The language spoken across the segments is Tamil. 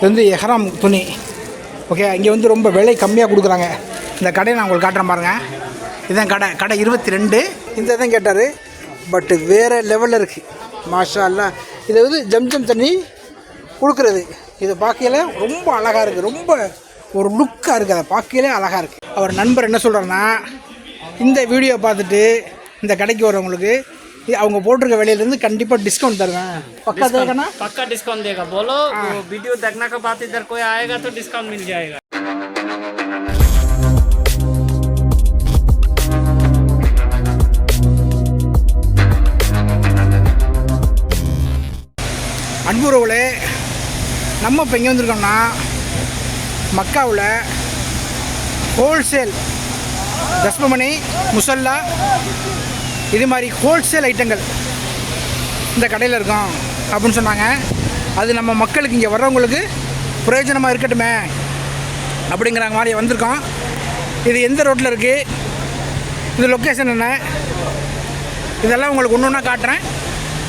இது வந்து எஹராம் துணி. ஓகே இங்கே வந்து ரொம்ப விலை கம்மியாக கொடுக்குறாங்க. இந்த கடையை நான் உங்களுக்கு காட்டுறேன் பாருங்கள் இதான் கடை. கடை இருபத்தி ரெண்டு இந்த தான் கேட்டார். பட்டு வேறு லெவலில் இருக்குது மாஷா எல்லாம் இது வந்து ஜம்ஜம் தண்ணி கொடுக்குறது. இதை பார்க்கையில் ரொம்ப அழகாக இருக்குது ரொம்ப ஒரு லுக்காக இருக்குது அதை பார்க்கையிலே அழகாக இருக்குது அவர் நண்பர் என்ன சொல்கிறாருன்னா இந்த வீடியோ பார்த்துட்டு இந்த கடைக்கு வரவங்களுக்கு அவங்க போட்டிருக்க விலையிலேருந்து கண்டிப்பாக டிஸ்கவுண்ட் தருவேன் பக்கத்தில் இருக்கனா पक्का डिस्काउंट देगा बोलो वो वीडियो देखने के बाद इधर कोई आएगा तो डिस्काउंट मिल जाएगा அன்புறவுகளே நம்ம இப்போ எங்கே வந்திருக்கோம்னா மக்காவில் ஹோல்சேல் தஸ்மமணி முசல்லா இது மாதிரி ஹோல்சேல் ஐட்டங்கள் இந்த கடையில் இருக்கும் அப்படின்னு சொன்னாங்க. அது நம்ம மக்களுக்கு இங்கே வர்றவங்களுக்கு பிரயோஜனமாக இருக்கட்டுமே அப்படிங்கிற மாதிரி வந்திருக்கோம். இது எந்த ரோட்டில் இருக்குது இது லொக்கேஷன் என்ன? இதெல்லாம் உங்களுக்கு ஒன்று ஒன்றா காட்டுறேன்.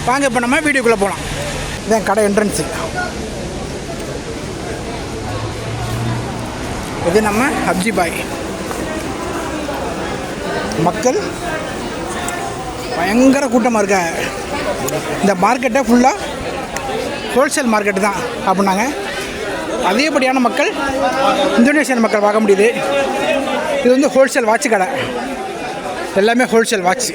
வாங்க இப்போ நம்ம வீடியோக்குள்ளே போகலாம் இதான் கடை என்ட்ரன்ஸு இது நம்ம அப்ஜி பாய். மக்கள் பயங்கர கூட்டமாக இருக்க. இந்த மார்க்கெட்டை ஃபுல்லாக ஹோல்சேல் மார்க்கெட்டு தான் அப்படின்னாங்க. அதிகப்படியான மக்கள் இந்தோனேஷியன் மக்கள் பார்க்க முடியுது. இது வந்து ஹோல்சேல் வாட்ச் கடை. எல்லாமே ஹோல்சேல் வாட்ச்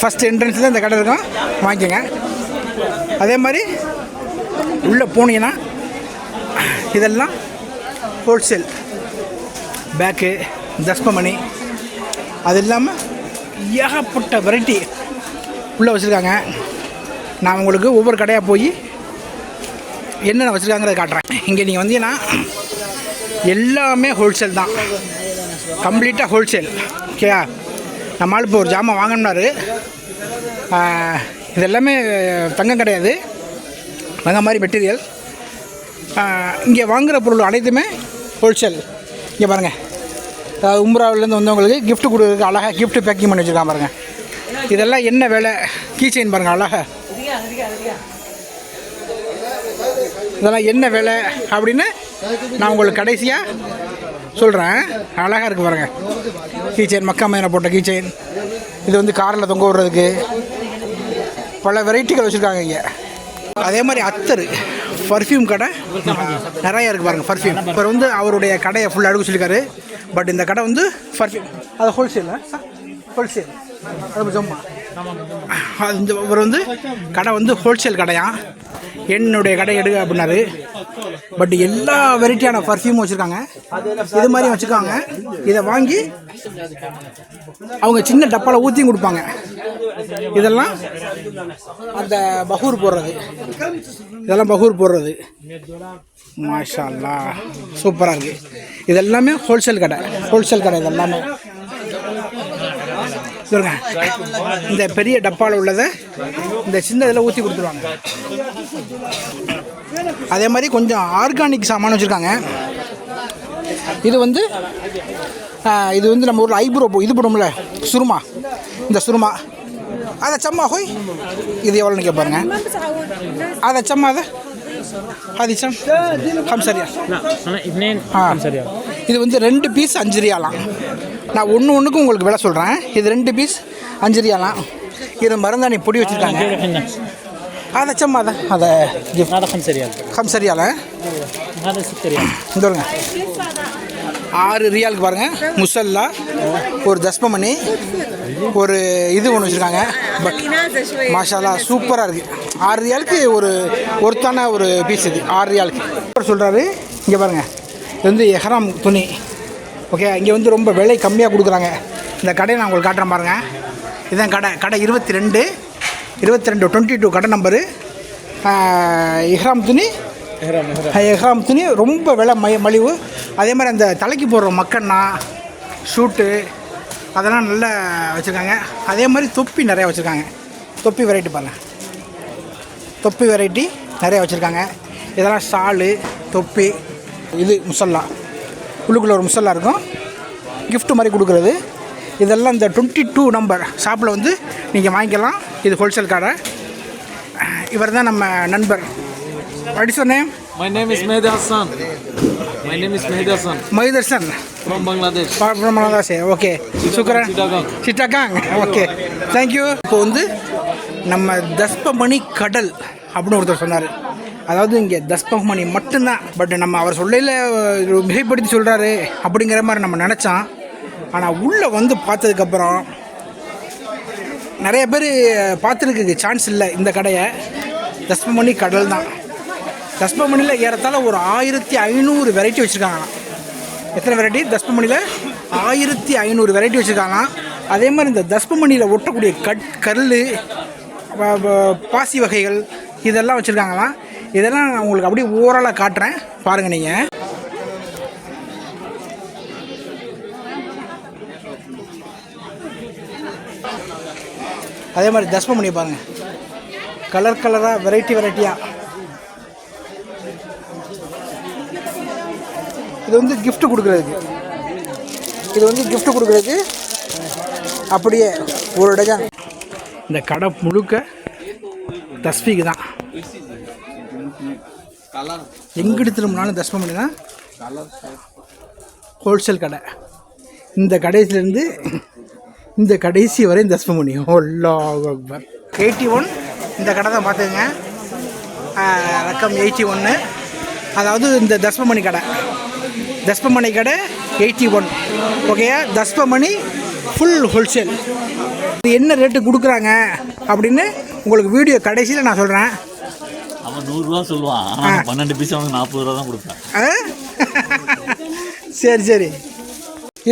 ஃபஸ்ட் என்ட்ரன்ஸில் இந்த கடை இருக்கும். வாங்கிக்கோங்க. அதே மாதிரி உள்ளே போனீங்கன்னா இதெல்லாம் ஹோல்சேல் பேக்கு தஸ்பமணி அது இல்லாமல் ஏகப்பட்ட வெரைட்டி உள்ளே வச்சுருக்காங்க. நான் உங்களுக்கு ஒவ்வொரு கடையாக போய் என்னென்ன வச்சுருக்காங்கிறத காட்டுறேன். இங்கே நீங்கள் வந்தீங்கன்னா எல்லாமே ஹோல்சேல் தான். கம்ப்ளீட்டாக ஹோல்சேல் ஓகேயா நம்மளால் இப்போ ஒரு ஜாமான் வாங்கினாரு இதெல்லாமே தங்கம் கிடையாது. தங்கம் மாதிரி மெட்டீரியல் இங்கே வாங்குகிற பொருள் அனைத்துமே ஹோல்சேல் இங்கே பாருங்கள் உம்ராவிலேருந்து வந்தவங்களுக்கு கிஃப்ட் கொடுக்குறதுக்கு அழகாக கிஃப்ட் பேக்கிங் பண்ணி வச்சுருக்கான் பாருங்கள் இதெல்லாம் என்ன வேலை? கீ செயின் பாருங்கள் அழகாக இதெல்லாம் என்ன வேலை அப்படின்னு நான் உங்களுக்கு கடைசியாக சொல்கிறேன் அழகாக இருக்குது பாருங்கள் கீ செயின் மக்கா மயினை போட்ட கீ செயின் இது வந்து காரில் தொங்க விடுறதுக்கு பல வெரைட்டிகள் வச்சுருக்காங்க இங்கே. அதே மாதிரி அத்தர். பர்ஃப்யூம் கடை. நிறையா இருக்குது பாருங்கள் பர்ஃப்யூம். இப்போ வந்து அவருடைய கடையை ஃபுல்லாக அடுக்க சொல்லியிருக்காரு. பட் இந்த கடை வந்து பர்ஃப்யூம். அது ஹோல்சேல் ஹோல்சேல் அது ஜம்மா. அது இந்த இவர் வந்து கடை வந்து ஹோல்சேல் கடையா? என்னுடைய கடை எடுக்க அப்படின்னாரு. பட் எல்லா வெரைட்டியான பர்ஃப்யூமும் வச்சுருக்காங்க. இது மாதிரி வச்சுருக்காங்க. இதை வாங்கி அவங்க சின்ன டப்பாவில் ஊற்றியும் கொடுப்பாங்க. இதெல்லாம் அந்த பகூர் போடுறது. இதெல்லாம் பகூர் போடுறது. மாஷால்லா சூப்பராக இருக்குது இது எல்லாமே ஹோல்சேல் கடை. ஹோல்சேல் கடை இது எல்லாமே சொல்லுங்க இந்த பெரிய டப்பாவில் உள்ளதை இந்த சின்ன இதில் ஊற்றி கொடுத்துருவாங்க. அதே மாதிரி கொஞ்சம் ஆர்கானிக் சாமான் வச்சுருக்காங்க. இது வந்து இது வந்து நம்ம ஊரில் ஐப்ரோ இது போடும்ல சுருமா. இந்த சுருமா. அதை சம்மா ஹோய். இது எவ்வளோன்னு கேட்பாருங்க அதை சம்மா அதை. ஹதிச்சம் ஹம்சரியா ஆ. இது வந்து ரெண்டு பீஸ் அஞ்சு ரியாலாம் நான் ஒன்று ஒன்றுக்கும் உங்களுக்கு விலை சொல்கிறேன் இது ரெண்டு பீஸ் அஞ்சு ரியாலாம் இது மருந்தாணி பொடி வச்சுருக்காங்க. அதை சம்மா அதை. அதை ஹம்சரியால ஹம்சரியால இந்த ஆறு ரியாலுக்கு பாருங்கள் முசல்லா ஒரு தஸ்பமணி ஒரு இது ஒன்று வச்சுருக்காங்க. பட் மாஷாலா சூப்பராக இருக்குது ஆறு ரியாலுக்கு ஒரு ஒருத்தான ஒரு பீஸ் இது. ஆறு ரியாலுக்கு. சொல்கிறாரு இங்கே பாருங்கள் இது வந்து எஹராம் துணி. ஓகே இங்கே வந்து ரொம்ப விலை கம்மியாக கொடுக்குறாங்க. இந்த கடையை நான் உங்களுக்கு காட்டுறேன் பாருங்கள் இதுதான் கடை. கடை இருபத்தி ரெண்டு இருபத்தி ரெண்டு டுவெண்ட்டி டூ கடை நம்பரு இஹ்ராம் துணி எஹ்ராம் துணி ரொம்ப விலை மய மலிவு. அதே மாதிரி அந்த தலைக்கு போடுற மக்கன்னா ஷூட்டு அதெல்லாம் நல்லா வச்சுருக்காங்க. அதே மாதிரி தொப்பி நிறையா வச்சுருக்காங்க. தொப்பி வெரைட்டி பாருங்கள் தொப்பி வெரைட்டி நிறையா வச்சுருக்காங்க. இதெல்லாம் ஷாலு தொப்பி இது முசல்லா. உள்ளுக்குள்ளே ஒரு முசல்லா இருக்கும். கிஃப்ட்டு மாதிரி கொடுக்குறது. இதெல்லாம் இந்த டுவெண்ட்டி டூ நம்பர் ஷாப்பில் வந்து நீங்கள் வாங்கிக்கலாம். இது ஹோல்சேல் கடை. இவர் தான் நம்ம நண்பர். What is name my name is Mehdi My name is Mehdi Hassan மைதர்சன் from Bangladesh. பிரமணதாசே ஓகே சுக்கரன் Chittagong. Chittagong okay thank you இப்போ வந்து நம்ம தஸ்பமணி கடல் அப்படின்னு ஒருத்தர் சொன்னார். அதாவது இங்கே தஸ்பமணி மட்டும்தான். பட் நம்ம அவர் சொல்லையில் மிகைப்படுத்தி சொல்கிறாரு அப்படிங்கிற மாதிரி நம்ம நினச்சோம் ஆனால் உள்ளே வந்து பார்த்ததுக்கப்புறம் நிறைய பேர் பார்த்துருக்கு சான்ஸ் இல்லை இந்த கடையை. தஸ்பமணி கடல் தான் தஸ்பமணியில் ஏறத்தால் ஒரு ஆயிரத்தி ஐநூறு வெரைட்டி வச்சுருக்காங்களாம். எத்தனை வெரைட்டி தஸ்பமணியில் ஆயிரத்தி ஐநூறு வெரைட்டி வச்சுருக்காங்களாம். அதே மாதிரி இந்த தஸ்பமணியில் ஒட்டக்கூடிய கட் கல் பாசி வகைகள் இதெல்லாம் வச்சுருக்காங்களாம். இதெல்லாம் நான் உங்களுக்கு அப்படியே ஓரலாக காட்டுறேன். பாருங்கள் நீங்கள் அதே மாதிரி தஸ்பமணி பாருங்கள் கலர் கலராக வெரைட்டி வெரைட்டியாக இது வந்து கிஃப்ட்டு கொடுக்குறதுக்கு. இது வந்து கிஃப்ட் கொடுக்குறதுக்கு அப்படியே ஒரு டஜன் இந்த கடை முழுக்க தஸ்பிக்கு தான். எங்கிட்டு திரும்பினாலும் பண்ணி தான் ஹோல்சேல் கடை. இந்த கடைசிலேருந்து இந்த கடைசி வரையும் தஸ்பமணி அல்லாஹ் அக்பர். எயிட்டி ஒன் இந்த கடை தான் பார்த்துங்க ரக்கம் எயிட்டி ஒன்று அதாவது இந்த தஸ்பமணி கடை. தஸ்பமணி கடை எயிட்டி ஒன். ஓகேயா தஸ்பமணி ஃபுல் ஹோல்சேல் இது என்ன ரேட்டு கொடுக்குறாங்க அப்படின்னு உங்களுக்கு வீடியோ கடைசியில் நான் சொல்கிறேன் அவன் நூறுரூவா சொல்லுவான். பன்னெண்டு பீஸ் அவனுக்கு நாற்பது ரூபா தான் கொடுப்பேன். சரி சரி.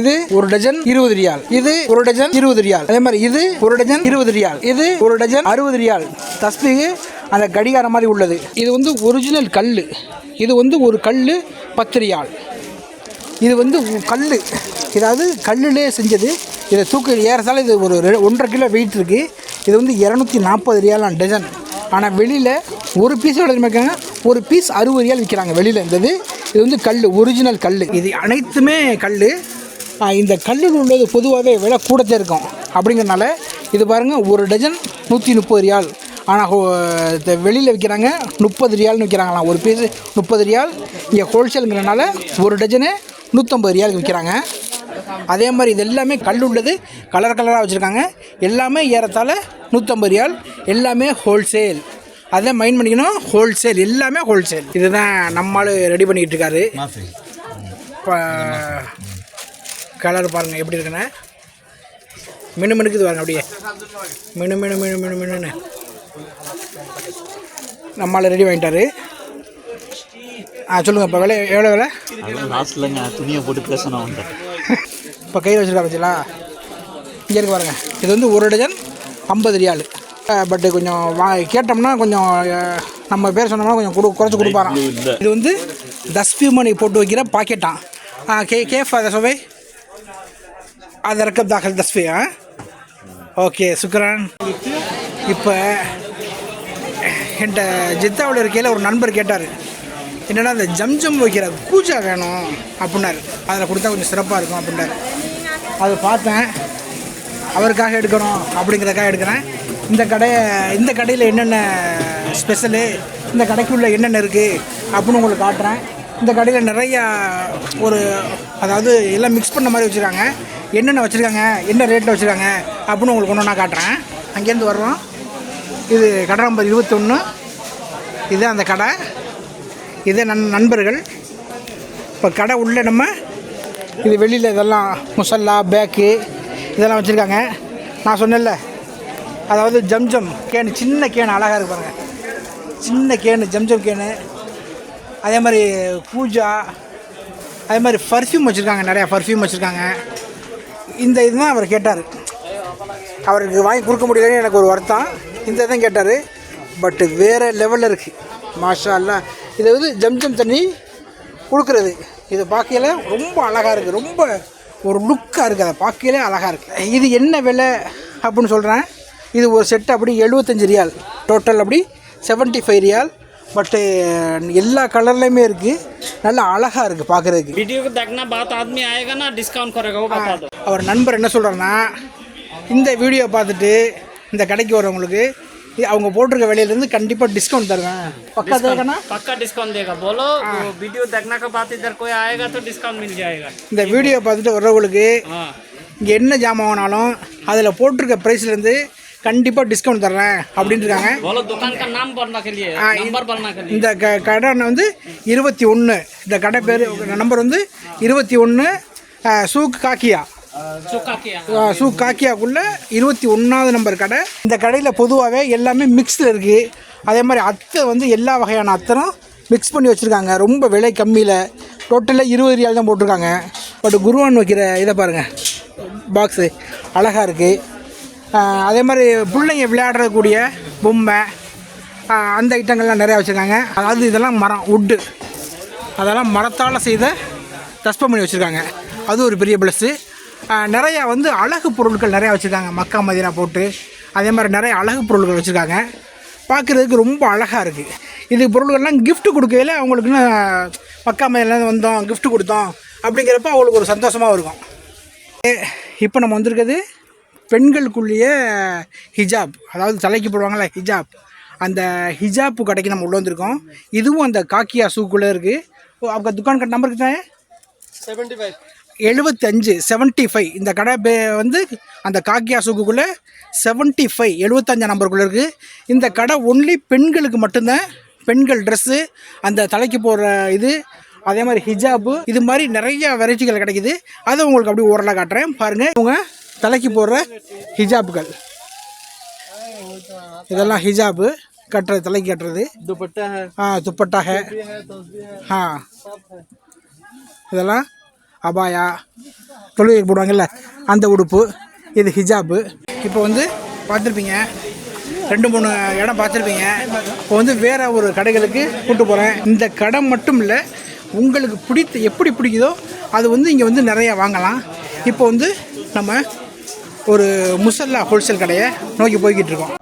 இது ஒரு டஜன் இருபது ரியால் இது ஒரு டஜன் இருபது ரியால் அதே மாதிரி இது ஒரு டஜன் இருபது ரியால் இது ஒரு டஜன் அறுபது ரியால் தஸ்பிகு அந்த கடிகாரம் மாதிரி உள்ளது. இது வந்து ஒரிஜினல் கல் இது வந்து ஒரு கல் பத்து ரியால் இது வந்து கல் இதாவது கல்லுலே செஞ்சது. இதை தூக்கு ஏறத்தால் இது ஒரு ஒன்றரை கிலோ வெயிட் இருக்குது இது வந்து இரநூத்தி நாற்பது ரியாலாம் டஜன் ஆனால் வெளியில் ஒரு பீஸ் விற்காங்க ஒரு பீஸ் அறுபது ரியால் விற்கிறாங்க வெளியில் இருந்தது. இது வந்து கல் ஒரிஜினல் கல் இது அனைத்துமே கல் இந்த கல்லில் உள்ளது பொதுவாகவே விலை கூடத்தே இருக்கும். அப்படிங்கிறனால இது பாருங்கள் ஒரு டஜன் நூற்றி முப்பது ரியால். ஆனால் வெளியில் விற்கிறாங்க முப்பது ரியால்னு விற்கிறாங்களாம் ஒரு பீஸு முப்பது ரியால். இங்கே ஹோல்சேலுங்கிறனால ஒரு டஜனு நூற்றம்பது ரியாலுக்கு விற்கிறாங்க. அதே மாதிரி இது எல்லாமே கல் உள்ளது கலர் கலராக வச்சுருக்காங்க. எல்லாமே ஏறத்தாழ நூற்றம்பது ரியால். எல்லாமே ஹோல்சேல் அதை மைண்ட் பண்ணிக்கணும் ஹோல்சேல் எல்லாமே ஹோல்சேல் இதுதான் நம்மால் ரெடி பண்ணிக்கிட்டு இருக்காரு இப்போ கலர் பாருங்கள் எப்படி இருக்குன்னு. மினு மினுக்குது பாருங்க அப்படியே. மினு மினு மினு மினு மினுன்னு. நம்மளால் ரெடி வாங்கிட்டாரு. ஆ சொல்லுங்கள் இப்போ விலை எவ்வளோ விலை? லாஸ்ட்லங்க துணியை போட்டு பேசணும் அவன்கிட்ட இப்போ கையில் வச்சுருக்கா பத்திங்களா? இங்கே இருக்கு பாருங்க. இது வந்து ஒரு டஜன் ஐம்பது ரியால். பட்டு கொஞ்சம் வா கேட்டோம்னா கொஞ்சம் நம்ம பேர் சொன்னோம்னா கொஞ்சம் கொடு குறைச்சி கொடுப்பாராம். இது வந்து தஸ்பி மணி போட்டு வைக்கிற பாக்கெட்டான் ஆ கே கேஃப் அதை சுவை. அதை ரக்கப் தாக்கல் தஸ்பி ஆ? ஓகே சுக்ரான். இப்போ என்கிட்ட ஜித்தாவில் இருக்கையில் ஒரு நண்பர் கேட்டார். என்னென்னா அந்த ஜம்ஜம் வைக்கிற கூஜா வேணும் அப்படின்னாரு. அதில் கொடுத்தா கொஞ்சம் சிறப்பாக இருக்கும் அப்படின்னாரு. அதை பார்த்தேன். அவருக்காக எடுக்கணும் அப்படிங்கிறதுக்காக எடுக்கிறேன். இந்த கடையை இந்த கடையில் என்னென்ன ஸ்பெஷலு இந்த கடைக்குள்ளே என்னென்ன இருக்குது அப்படின்னு உங்களுக்கு காட்டுறேன். இந்த கடையில் நிறையா ஒரு அதாவது எல்லாம் மிக்ஸ் பண்ண மாதிரி வச்சுருக்காங்க. என்னென்ன வச்சுருக்காங்க என்ன ரேட்டில் வச்சுருக்காங்க அப்படின்னு உங்களுக்கு ஒன்று நான் காட்டுறேன். அங்கேருந்து வர்றோம். இது கடை நம்பர் இருபத்தொன்று இது அந்த கடை. இது நன் நண்பர்கள். இப்போ கடை உள்ளே நம்ம இது வெளியில் இதெல்லாம் முசல்லா பேக்கு இதெல்லாம் வச்சுருக்காங்க. நான் சொன்னேன்ல அதாவது ஜம்ஜம் கேனு சின்ன கேனு அழகாக இருக்கு பாருங்கள் சின்ன கேனு ஜம்ஜம் கேனு. அதே மாதிரி பூஜா அதே மாதிரி பர்ஃப்யூம் வச்சுருக்காங்க நிறையா பர்ஃப்யூம் வச்சுருக்காங்க. இந்த இதுதான் அவர் கேட்டார். அவருக்கு வாங்கி கொடுக்க முடியலன்னு எனக்கு ஒரு வருத்தம். இந்த இதான் கேட்டார். பட்டு வேறு லெவலில் இருக்குது மாஷா எல்லாம் இதை வந்து ஜம்ஜம் தண்ணி கொடுக்குறது இது பார்க்கையில் ரொம்ப அழகாக இருக்குது ரொம்ப ஒரு லுக்காக இருக்குது அதை பார்க்கையிலே அழகாக இருக்குது இது என்ன விலை அப்படின்னு சொல்கிறேன் இது ஒரு செட்டு அப்படி எழுபத்தஞ்சி ரியால். டோட்டல் அப்படி செவன்ட்டி ஃபைவ் ரியால் பட்டு எல்லா கலர்லேயுமே இருக்குது நல்லா அழகாக இருக்குது பார்க்குறதுக்கு வீடியோக்கு தக்கினா பார்த்து ஆத்மி ஆயகனா டிஸ்கவுண்ட் குறைக்கவும் அவர் நண்பர் என்ன சொல்கிறேன்னா இந்த வீடியோ பார்த்துட்டு இந்த கடைக்கு வரவங்களுக்கு அவங்க போட்டிருக்க விலையிலேருந்து கண்டிப்பாக டிஸ்கவுண்ட் தருவேன் பக்கத்துல கண்ணா पक्का डिस्काउंट देगा बोलो वो वीडियो देखने के बाद इधर कोई आएगा तो डिस्काउंट मिल जाएगा இந்த வீடியோ பார்த்துட்டு வர்றவங்களுக்கு हाँ இங்கே என்ன ஜாமான் வாங்கினாலும் அதில் போட்டிருக்க ப்ரைஸ்லேருந்து கண்டிப்பாக டிஸ்கவுண்ட் தர்றேன் அப்படின்னு இருக்காங்க बोलो दुकान का नाम भरने के लिए हाँ, नंबर भरने के लिए இந்த க கடை வந்து இருபத்தி ஒன்று இந்த கடை பேர் நம்பர் வந்து இருபத்தி ஒன்று சூக் காக்கியா ஸோ காக்கியாக்குள்ளே இருபத்தி ஒன்றாவது நம்பர் கடை. இந்த கடையில் பொதுவாகவே எல்லாமே மிக்ஸில் இருக்குது அதே மாதிரி அத்தை வந்து எல்லா வகையான அத்தனும் மிக்ஸ் பண்ணி வச்சுருக்காங்க. ரொம்ப விலை கம்மியில். டோட்டலாக இருபது ரியால் தான் போட்டிருக்காங்க. பட் குருவான் வைக்கிற இதை பாருங்கள் பாக்ஸு அழகாக இருக்குது அதே மாதிரி பிள்ளைங்க விளையாடுறக்கூடிய பொம்மை அந்த ஐட்டங்கள்லாம் நிறையா வச்சுருக்காங்க. அதாவது இதெல்லாம் மரம் உட்டு அதெல்லாம் மரத்தால் செய்த டஸ்ட் பண்ணி வச்சுருக்காங்க. அது ஒரு பெரிய ப்ளஸ்ஸு நிறையா வந்து அழகு பொருட்கள் நிறையா வச்சுருக்காங்க. மக்கா மதினா போட்டு அதே மாதிரி நிறைய அழகு பொருட்கள் வச்சுருக்காங்க. பார்க்குறதுக்கு ரொம்ப அழகாக இருக்குது இது பொருட்கள்லாம் கிஃப்ட் கொடுக்கையில் அவங்களுக்குன்னு மக்கா மதினாலேருந்து வந்தோம் கிஃப்ட் கொடுத்தோம் அப்படிங்கிறப்ப அவங்களுக்கு ஒரு சந்தோஷமாக இருக்கும். இப்போ நம்ம வந்திருக்கிறது பெண்களுக்குள்ளேயே ஹிஜாப் அதாவது தலைக்கு போடுவாங்கள்ல ஹிஜாப் அந்த ஹிஜாப்பு கடைக்கு நம்ம உள்ளே வந்திருக்கோம். இதுவும் அந்த காக்கியா சூக்குள்ளே இருக்குது அவங்க துக்கான் நம்பருக்கு தான் செவன்ட்டி ஃபைவ் எழுபத்தஞ்சு செவன்ட்டி ஃபைவ் இந்த கடை வந்து அந்த காக்கியா சுக்குக்குள்ளே செவன்ட்டி ஃபைவ் எழுபத்தஞ்சா நம்பருக்குள்ளே இருக்குது இந்த கடை ஒன்லி பெண்களுக்கு மட்டும்தான். பெண்கள் ட்ரெஸ்ஸு அந்த தலைக்கு போடுற இது அதே மாதிரி ஹிஜாபு இது மாதிரி நிறைய வெரைட்டிகள் கிடைக்குது. அதை உங்களுக்கு அப்படி ஓரலாக காட்டுறேன். பாருங்கள் இவங்க தலைக்கு போடுற ஹிஜாபுகள் இதெல்லாம் ஹிஜாபு கட்டுறது தலைக்கு கட்டுறது. துப்பட்டா ஆ துப்பட்டாக ஆ. இதெல்லாம் அபாயா தொழுகைக்கு போடுவாங்கல்ல அந்த உடுப்பு இது ஹிஜாபு இப்போ வந்து பார்த்துருப்பீங்க ரெண்டு மூணு இடம் பார்த்துருப்பீங்க. இப்போ வந்து வேறு ஒரு கடைகளுக்கு கூப்பிட்டு போகிறேன் இந்த கடை மட்டும் இல்லை உங்களுக்கு பிடித்த எப்படி பிடிக்குதோ அது வந்து இங்கே வந்து நிறையா வாங்கலாம். இப்போ வந்து நம்ம ஒரு முசல்லா ஹோல்சேல் கடையை நோக்கி போய்கிட்டு இருக்கோம்.